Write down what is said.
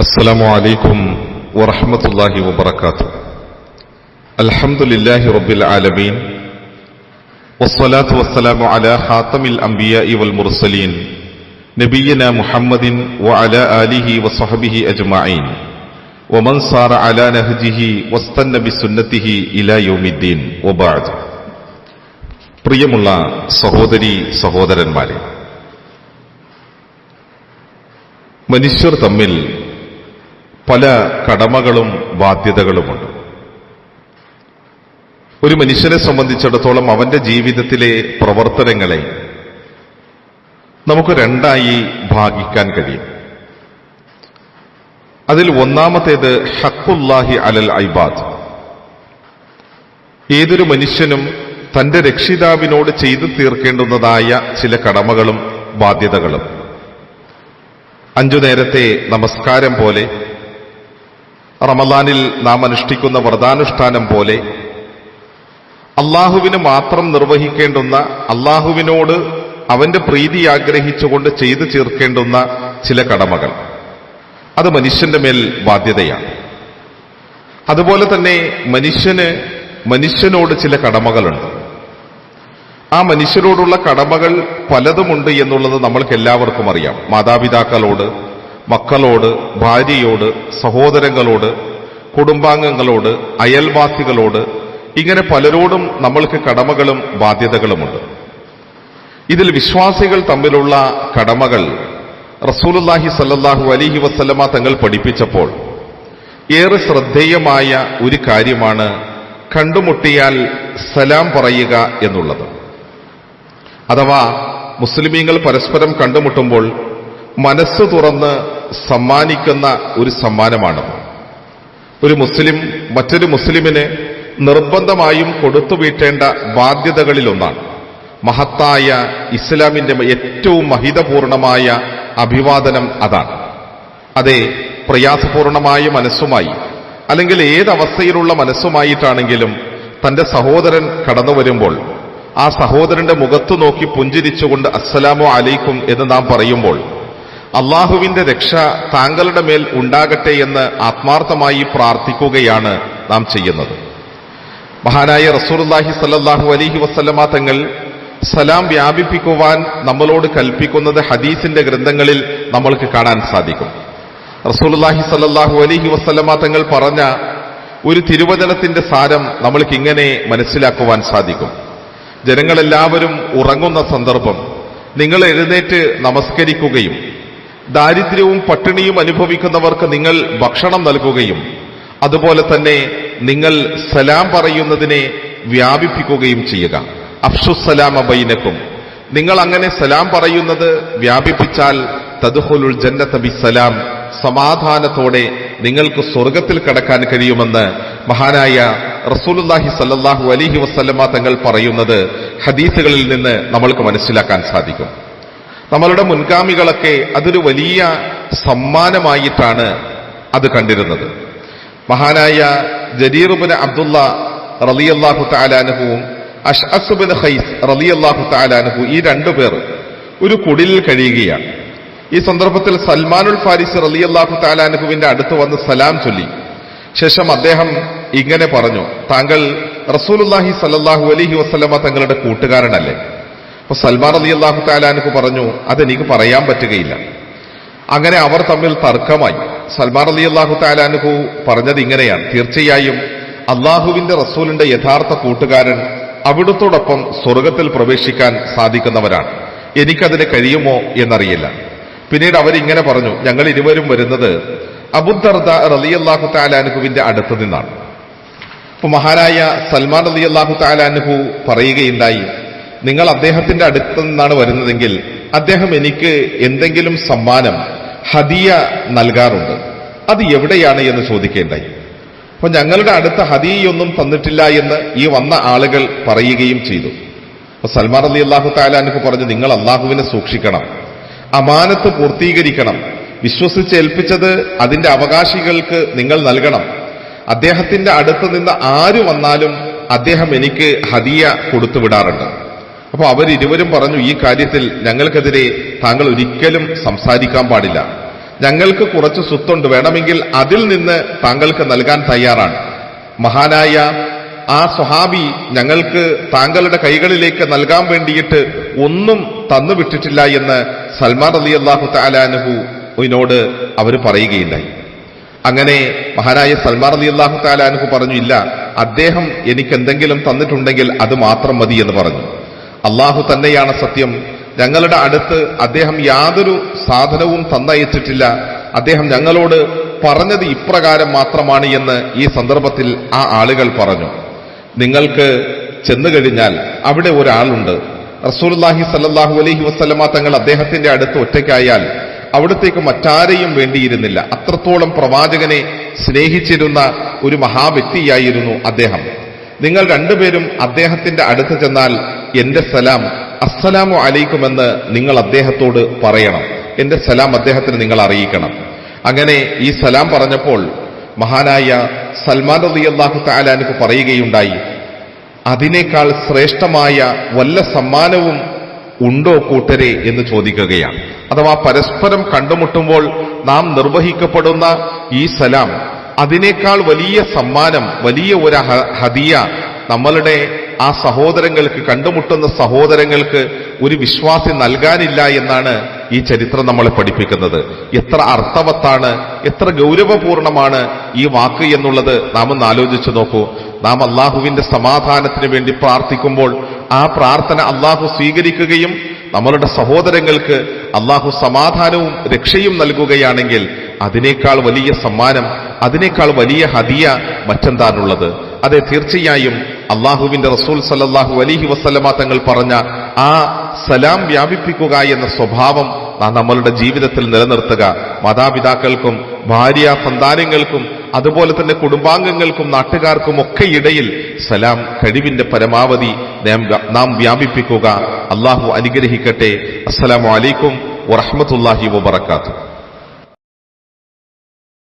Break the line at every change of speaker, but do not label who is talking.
السلام عليكم ورحمة الله وبركاته الحمد لله رب العالمين والصلاة والسلام على خاتم الأنبياء والمرسلين نبينا محمد وعلى آله وصحبه أجمعين ومن صار على نهجه واستنى بسنته إلى يوم الدين وبعد പ്രിയമുള്ള സഹോദരി സഹോദരന്മാരെ മനുഷ്യർ തമ്മിൽ പല കടമകളും ബാധ്യതകളുമുണ്ട്. ഒരു മനുഷ്യനെ സംബന്ധിച്ചിടത്തോളം അവന്റെ ജീവിതത്തിലെ പ്രവർത്തനങ്ങളെ നമുക്ക് രണ്ടായി ഭാഗിക്കാൻ കഴിയും. അതിൽ ഒന്നാമത്തേത് ഹക്കുല്ലാഹി അലൽ ഐബാദ്. ഏതൊരു മനുഷ്യനും തന്റെ രക്ഷിതാവിനോട് ചെയ്തു തീർക്കേണ്ടുന്നതായ ചില കടമകളും ബാധ്യതകളും. അഞ്ചു നേരത്തെ നമസ്കാരം പോലെ റമദാനിൽ നാം അനുഷ്ഠിക്കുന്ന വ്രതാനുഷ്ഠാനം പോലെ അള്ളാഹുവിന് മാത്രം നിർവഹിക്കേണ്ടുന്ന അള്ളാഹുവിനോട് അവന്റെ പ്രീതി ആഗ്രഹിച്ചുകൊണ്ട് ചെയ്തു ചേർക്കേണ്ടുന്ന ചില കടമകൾ. അത് മനുഷ്യന്റെ മേൽ ബാധ്യതയാണ്. അതുപോലെ തന്നെ മനുഷ്യന് മനുഷ്യനോട് ചില കടമകളുണ്ട്. ആ മനുഷ്യരോടുള്ള കടമകൾ പലതുമുണ്ട് എന്നുള്ളത് നമ്മൾക്ക് എല്ലാവർക്കും അറിയാം. മാതാപിതാക്കളോട് മക്കളോട് ഭാര്യയോട് സഹോദരങ്ങളോട് കുടുംബാംഗങ്ങളോട് അയൽവാസികളോട് ഇങ്ങനെ പലരോടും നമ്മൾക്ക് കടമകളും ബാധ്യതകളുമുണ്ട്. ഇതിൽ വിശ്വാസികൾ തമ്മിലുള്ള കടമകൾ റസൂലുല്ലാഹി സല്ലാഹു അലിഹി വസ്ലമ തങ്ങൾ പഠിപ്പിച്ചപ്പോൾ ഏറെ ശ്രദ്ധേയമായ ഒരു കാര്യമാണ് കണ്ടുമുട്ടിയാൽ സലാം പറയുക എന്നുള്ളത്. അഥവാ മുസ്ലിമീങ്ങൾ പരസ്പരം കണ്ടുമുട്ടുമ്പോൾ മനസ്സ് തുറന്ന് സമ്മാനിക്കുന്ന ഒരു സമ്മാനമാണത് ഒരു മുസ്ലിം മറ്റൊരു മുസ്ലിമിന് നിർബന്ധമായും കൊടുത്തു വീട്ടേണ്ട ബാധ്യതകളിലൊന്നാണ്. മഹത്തായ ഇസ്ലാമിന്റെ ഏറ്റവും മഹിതപൂർണമായ അഭിവാദനം അതാണ്. അതെ പ്രയാസപൂർണമായ മനസ്സുമായി അല്ലെങ്കിൽ ഏതവസ്ഥയിലുള്ള മനസ്സുമായിട്ടാണെങ്കിലും തന്റെ സഹോദരൻ കടന്നു വരുമ്പോൾ ആ സഹോദരന്റെ മുഖത്തു നോക്കി പുഞ്ചിരിച്ചുകൊണ്ട് അസ്സലാമു അലൈക്കും എന്ന് നാം പറയുമ്പോൾ അള്ളാഹുവിന്റെ രക്ഷ താങ്കളുടെ മേൽ ഉണ്ടാകട്ടെ എന്ന് ആത്മാർത്ഥമായി പ്രാർത്ഥിക്കുകയാണ് നാം ചെയ്യുന്നത്. മഹാനായ റസൂർല്ലാഹി സല്ലാഹു അലഹി വസ്ലമ തങ്ങൾ സലാം വ്യാപിപ്പിക്കുവാൻ നമ്മളോട് കൽപ്പിക്കുന്നത് ഹദീസിന്റെ ഗ്രന്ഥങ്ങളിൽ നമ്മൾക്ക് കാണാൻ സാധിക്കും. റസൂലുല്ലാഹി സല്ലാഹു അലഹി വസ്ലമ തങ്ങൾ പറഞ്ഞ ഒരു തിരുവചനത്തിന്റെ സാരം നമ്മൾക്ക് ഇങ്ങനെ മനസ്സിലാക്കുവാൻ സാധിക്കും. ജനങ്ങളെല്ലാവരും ഉറങ്ങുന്ന സന്ദർഭം നിങ്ങൾ എഴുന്നേറ്റ് നമസ്കരിക്കുകയും ദാരിദ്ര്യവും പട്ടിണിയും അനുഭവിക്കുന്നവർക്ക് നിങ്ങൾ ഭക്ഷണം നൽകുകയും അതുപോലെ തന്നെ നിങ്ങൾ സലാം പറയുന്നതിനെ വ്യാപിപ്പിക്കുകയും ചെയ്യുക. അഫ്സുസലാം അബൈനക്കും നിങ്ങൾ അങ്ങനെ സലാം പറയുന്നത് വ്യാപിപ്പിച്ചാൽ തദ്ഹുലുൽ ജന്നത ബിസലാം സമാധാനത്തോടെ നിങ്ങൾക്ക് സ്വർഗത്തിൽ കടക്കാൻ കഴിയുമെന്ന് മഹാനായ റസൂലുല്ലാഹി സല്ലാഹു അലിഹി വസ്ലമ തങ്ങൾ പറയുന്നത് ഹദീസുകളിൽ നിന്ന് നമ്മൾക്ക് മനസ്സിലാക്കാൻ സാധിക്കും. നമ്മളുടെ മുൻഗാമികളൊക്കെ അതൊരു വലിയ സമ്മാനമായിട്ടാണ് അത് കണ്ടിരുന്നത്. മഹാനായ ജരീറുബിന് അബ്ദുള്ള റലിയല്ലാഹു താലാനുഹുവും അഷ്അസുബിൻ ഹൈസ് റലിയല്ലാഹു താലാനുഹു ഈ രണ്ടു പേർ ഒരു കുടിലിൽ കഴിയുകയാണ്. ഈ സന്ദർഭത്തിൽ സൽമാനുൽ ഫാരിസ് റലിയല്ലാഹു താലാനുഹുവിന്റെ അടുത്ത് വന്ന് സലാം ചൊല്ലി. ശേഷം അദ്ദേഹം ഇങ്ങനെ പറഞ്ഞു താങ്കൾ റസൂലുല്ലാഹി സല്ലാഹു അലഹി വസ്ലമ തങ്ങളുടെ കൂട്ടുകാരനല്ലേ? അപ്പൊ സൽമാൻ അലി അള്ളാഹു താലാനക്ക് പറഞ്ഞു അതെനിക്ക് പറയാൻ പറ്റുകയില്ല. അങ്ങനെ അവർ തമ്മിൽ തർക്കമായി. സൽമാൻ അലി അള്ളാഹു താലാനുഹു പറഞ്ഞത് ഇങ്ങനെയാണ്. തീർച്ചയായും അള്ളാഹുവിന്റെ റസൂലിന്റെ യഥാർത്ഥ കൂട്ടുകാരൻ അവിടുത്തോടൊപ്പം സ്വർഗത്തിൽ പ്രവേശിക്കാൻ സാധിക്കുന്നവരാണ്. എനിക്കതിന് കഴിയുമോ എന്നറിയില്ല. പിന്നീട് അവരിങ്ങനെ പറഞ്ഞു ഞങ്ങൾ ഇരുവരും വരുന്നത് അബുദർദ റലിയല്ലാഹു താലാനുഹുവിന്റെ അടുത്ത് നിന്നാണ്. അപ്പൊ മഹാനായ സൽമാൻ അള്ളാഹു താലാനുഹു പറയുകയുണ്ടായി നിങ്ങൾ അദ്ദേഹത്തിന്റെ അടുത്ത് നിന്നാണ് വരുന്നതെങ്കിൽ അദ്ദേഹം എനിക്ക് എന്തെങ്കിലും സമ്മാനം ഹദിയ നൽകാറുണ്ട്. അത് എവിടെയാണ് എന്ന് ചോദിക്കേണ്ടായി. അപ്പൊ ഞങ്ങളുടെ അടുത്ത് ഹദിയൊന്നും തന്നിട്ടില്ല എന്ന് ഈ വന്ന ആളുകൾ പറയുകയും ചെയ്തു. അപ്പൊ സൽമാൻ അലി അള്ളാഹു താലാനക്ക് പറഞ്ഞു നിങ്ങൾ അള്ളാഹുവിനെ സൂക്ഷിക്കണം അമാനത്ത് പൂർത്തീകരിക്കണം. വിശ്വസിച്ച് ഏൽപ്പിച്ചത് അതിന്റെ അവകാശികൾക്ക് നിങ്ങൾ നൽകണം. അദ്ദേഹത്തിന്റെ അടുത്ത് നിന്ന് ആര് വന്നാലും അദ്ദേഹം എനിക്ക് ഹദിയ കൊടുത്തുവിടാറുണ്ട്. അപ്പോൾ അവരിരുവരും പറഞ്ഞു ഈ കാര്യത്തിൽ ഞങ്ങൾക്കെതിരെ താങ്കൾ ഒരിക്കലും സംസാരിക്കാൻ പാടില്ല. ഞങ്ങൾക്ക് കുറച്ച് സ്വത്തുണ്ട് വേണമെങ്കിൽ അതിൽ നിന്ന് താങ്കൾക്ക് നൽകാൻ തയ്യാറാണ്. മഹാനായ ആ സ്വഹാബി ഞങ്ങൾക്ക് താങ്കളുടെ കൈകളിലേക്ക് നൽകാൻ വേണ്ടിയിട്ട് ഒന്നും തന്നുവിട്ടിട്ടില്ല എന്ന് സൽമാൻ അലി അള്ളാഹു താലാനുഹുവിനോട് അവർ പറയുകയുണ്ടായി. അങ്ങനെ മഹാനായ സൽമാൻ അലി അള്ളാഹു താലാനുഹു പറഞ്ഞു ഇല്ല അദ്ദേഹം എനിക്ക് എന്തെങ്കിലും തന്നിട്ടുണ്ടെങ്കിൽ അത് മാത്രം മതി എന്ന് പറഞ്ഞു. അള്ളാഹു തന്നെയാണ് സത്യം. ഞങ്ങളുടെ അടുത്ത് അദ്ദേഹം യാതൊരു സാധനവും തന്നയച്ചിട്ടില്ല. അദ്ദേഹം ഞങ്ങളോട് പറഞ്ഞത് ഇപ്രകാരം മാത്രമാണ് എന്ന് ഈ സന്ദർഭത്തിൽ ആ ആളുകൾ പറഞ്ഞു. നിങ്ങൾക്ക് ചെന്നു കഴിഞ്ഞാൽ അവിടെ ഒരാളുണ്ട്. റസൂലുള്ളാഹി സല്ലാഹു അലഹി വസ്ലമ തങ്ങൾ അദ്ദേഹത്തിന്റെ അടുത്ത് ഒറ്റയ്ക്കായാൽ അവിടത്തേക്ക് മറ്റാരെയും വേണ്ടിയിരുന്നില്ല. അത്രത്തോളം പ്രവാചകനെ സ്നേഹിച്ചിരുന്ന ഒരു മഹാവ്യക്തിയായിരുന്നു അദ്ദേഹം. നിങ്ങൾ രണ്ടുപേരും അദ്ദേഹത്തിന്റെ അടുത്ത് ചെന്നാൽ എന്റെ സലാം അസ്സലാമു അലൈക്കുമെന്ന് നിങ്ങൾ അദ്ദേഹത്തോട് പറയണം. എന്റെ സലാം അദ്ദേഹത്തിന് നിങ്ങൾ അറിയിക്കണം. അങ്ങനെ ഈ സലാം പറഞ്ഞപ്പോൾ മഹാനായ സൽമാൻ അലി അള്ളാഹു താലാനുക്ക് പറയുകയുണ്ടായി അതിനേക്കാൾ ശ്രേഷ്ഠമായ വല്ല സമ്മാനവും ഉണ്ടോ കൂട്ടരെ? എന്ന് ചോദിക്കുകയാണ്. അഥവാ പരസ്പരം കണ്ടുമുട്ടുമ്പോൾ നാം നിർവഹിക്കപ്പെടുന്ന ഈ സലാം അതിനേക്കാൾ വലിയ സമ്മാനം വലിയ ഒരു ഹദിയ നമ്മളുടെ ആ സഹോദരങ്ങൾക്ക് കണ്ടുമുട്ടുന്ന സഹോദരങ്ങൾക്ക് ഒരു വിശ്വാസി നൽകാനില്ല എന്നാണ് ഈ ചരിത്രം നമ്മളെ പഠിപ്പിക്കുന്നത്. എത്ര അർത്ഥവത്താണ് എത്ര ഗൗരവപൂർണമാണ് ഈ വാക്ക് എന്നുള്ളത് നാം ഒന്ന് ആലോചിച്ചു നോക്കൂ. നാം അള്ളാഹുവിന്റെ സമാധാനത്തിന് വേണ്ടി പ്രാർത്ഥിക്കുമ്പോൾ ആ പ്രാർത്ഥന അള്ളാഹു സ്വീകരിക്കുകയും നമ്മളുടെ സഹോദരങ്ങൾക്ക് അള്ളാഹു സമാധാനവും രക്ഷയും നൽകുകയാണെങ്കിൽ അതിനേക്കാൾ വലിയ സമ്മാനം അതിനേക്കാൾ വലിയ ഹദിയ മറ്റെന്താണുള്ളത്? അതെ തീർച്ചയായും അള്ളാഹുവിന്റെ റസൂൽ സല്ലാഹു അലിഹി വസല്ലമ തങ്ങൾ പറഞ്ഞ ആ സലാം വ്യാപിപ്പിക്കുക എന്ന സ്വഭാവം നാം നമ്മളുടെ ജീവിതത്തിൽ നിലനിർത്തുക. മാതാപിതാക്കൾക്കും ഭാര്യ സന്താനങ്ങൾക്കും അതുപോലെ തന്നെ കുടുംബാംഗങ്ങൾക്കും നാട്ടുകാർക്കും ഒക്കെ ഇടയിൽ സലാം കഴിവിന്റെ പരമാവധി നാം വ്യാപിപ്പിക്കുക. അള്ളാഹു അനുഗ്രഹിക്കട്ടെ. അസ്സലാമു അലൈക്കും വറഹ്മത്തുള്ളാഹി വബറകാതുഹു.